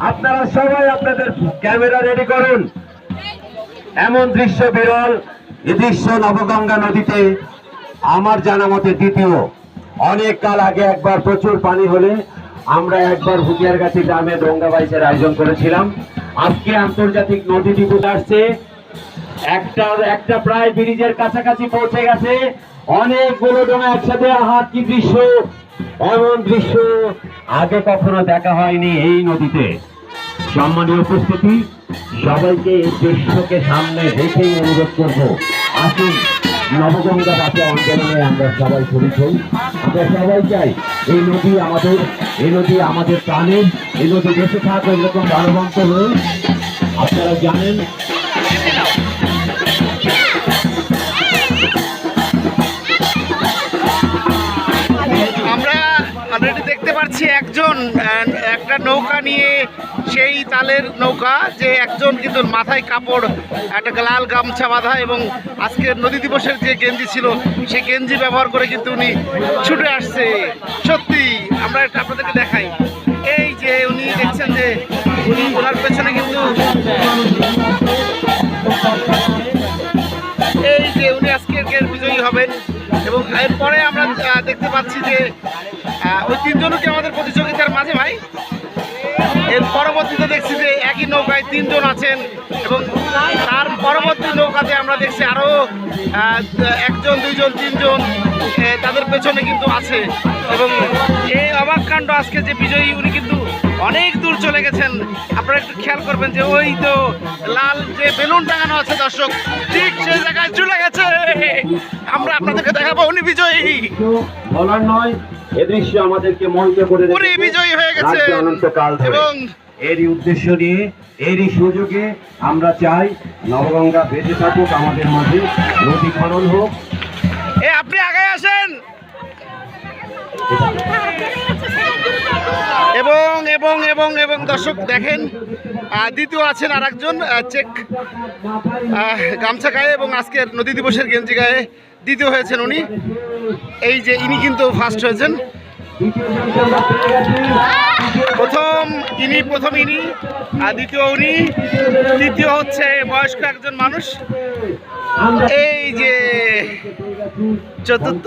আপনারা সবাই আপনাদের ক্যামেরা রেডি করুন। এমন দৃশ্য বিরল, এ দৃশ্য নবগঙ্গা নদীতে আমার জানা মতে দ্বিতীয়। অনেক কাল আগে একবার প্রচুর পানি হলে আমরা একবার হুটিয়ারগাছি গ্রামে ডোঙ্গা বাইচের আয়োজন করেছিলাম। আজকে আন্তর্জাতিক নদী দিবস আসছে। একটা একটা প্রায় ব্রিজের কাছাকাছি পৌঁছে গেছে। অনেকগুলো ডোঙা একসাথে, আহা, কি দৃশ্য! এমন দৃশ্য আগে কখনো দেখা হয়নি এই নদীতে। সম্মানীয় উপস্থিতি, সবাইকে এই দৃশ্যকে সামনে রেখেই অনুরোধ করব। আসুন, নবগঙ্গা বাঁচা আন্দোলনে আমরা সবাই শরীর হই। আমরা সবাই চাই, এই নদী আমাদের, এই নদী আমাদের প্রাণের, এই নদী বেঁচে থাক, এরকম প্রাণবন্ত হয়ে আপনারা জানেন একটা নৌকা নিয়ে সেই তালের নৌকা যে একজন কিন্তু মাথায় কাপড়, একটা লাল গামছা বাঁধা এবং আজকে নদী দিবসের যে গেঞ্জি ছিল, সেই গেঞ্জি ব্যবহার করে কিন্তু উনি ছুটে আসছে। সত্যি, আমরা একটা আপনাদেরকে দেখাই। এই যে উনি দেখছেন যে উনি ওনার পেছনে কিন্তু এই যে উনি আজকের বিজয়ী হবেন এবং এরপরে আমরা দেখতে পাচ্ছি যে ওই তিনজনকে আমাদের প্রতিযোগিতার মাঝে ভাই? এর পরবর্তীতে দেখছি যে একই নৌকায় তিনজন আছেন এবং তার পরবর্তী নৌকাতে আমরা দেখছি আরও একজন, দুইজন, তিনজন তাদের পেছনে কিন্তু আছে। এবং এই অবাক কাণ্ড আজকে যে বিজয়ী, উনি কিন্তু অনেক দূর চলে গেছেন। আপনারা একটু খেয়াল করবেন যে ওই তো লাল যে বেলুন টাঙানো আছে দর্শক ঠিক সেই জায়গায় চলে গেছে। আমরা আপনাদেরকে দেখাবো উনি বিজয়ী। বলার নয় এ দৃশ্য আমাদেরকে মোহিত করে উনি বিজয়ী হয়ে গেছে অনন্তকাল এবং এরই উদ্দেশ্য নিয়ে এরই সুযোগে আমরা চাই নবগঙ্গা বেঁচে থাকুক আমাদের মাঝে নদী খনন হোক। এ আপনি আগে আসেন। এবং এবং এবং এবং দর্শক দেখেন দ্বিতীয় আছেন আর একজন চেক গামছা গায়ে এবং আজকের নদী দিবসের গেঞ্জি গায়ে দ্বিতীয় হয়েছেন উনি। এই যে ইনি কিন্তু ফার্স্ট হয়েছেন। প্রথম ইনি প্রথম ইনি আর দ্বিতীয় উনি। তৃতীয় হচ্ছে বয়স্ক একজন মানুষ। এই যে চতুর্থ।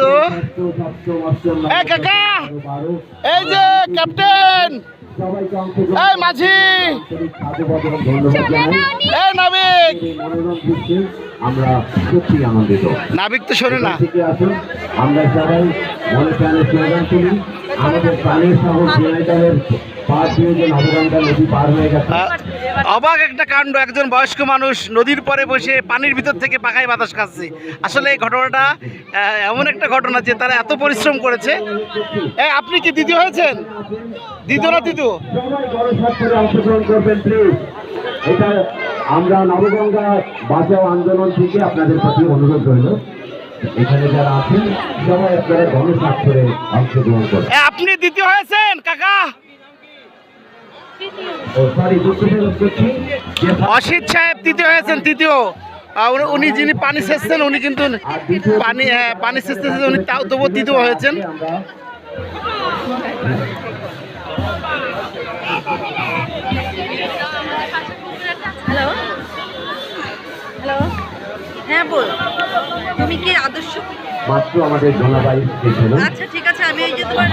এই কাকা এই যে ক্যাপ্টেন। এই মাঝি। এই নাবিক। আমরা সত্যি আনন্দিত। নাবিক তো শোনে না। আমরা সবাই মনে প্রাণে স্লোগান তুলি। অবাক একটা কাণ্ড, একজন বয়স্ক মানুষ নদীর পরে বসে পানির ভিতর থেকে পাখায় বাতাস খাচ্ছে। আসলে এই ঘটনাটা এমন একটা ঘটনা যে তারা এত পরিশ্রম করেছে। আপনি কি দ্বিতীয় হয়েছেন? দ্বিতীয় না এটা আমরা নবগঙ্গা বাঁচাও আন্দোলন থেকে আপনাদের প্রতি অনুরোধ রইল। এখানে যারা আছেন সবাই আপনারা গণস্বাক্ষরে অংশগ্রহণ করবেন এ, আপনি দ্বিতীয় হয়েছেন কাকা? অসিত সাহেব তৃতীয় হয়েছেন তৃতীয় উনি- যিনি পানি সেচছেন উনি কিন্তু পানি হ্যাঁ পানি সেচতেছেন উনি তাও তবুও তৃতীয় হয়েছেন। হ্যালো হ্যাঁ বল। তুমি কি আদর্শ? মাত্র আমাদের জলবায়ু স্টেশনে আচ্ছা ঠিক আছে আমি এই যে তোমার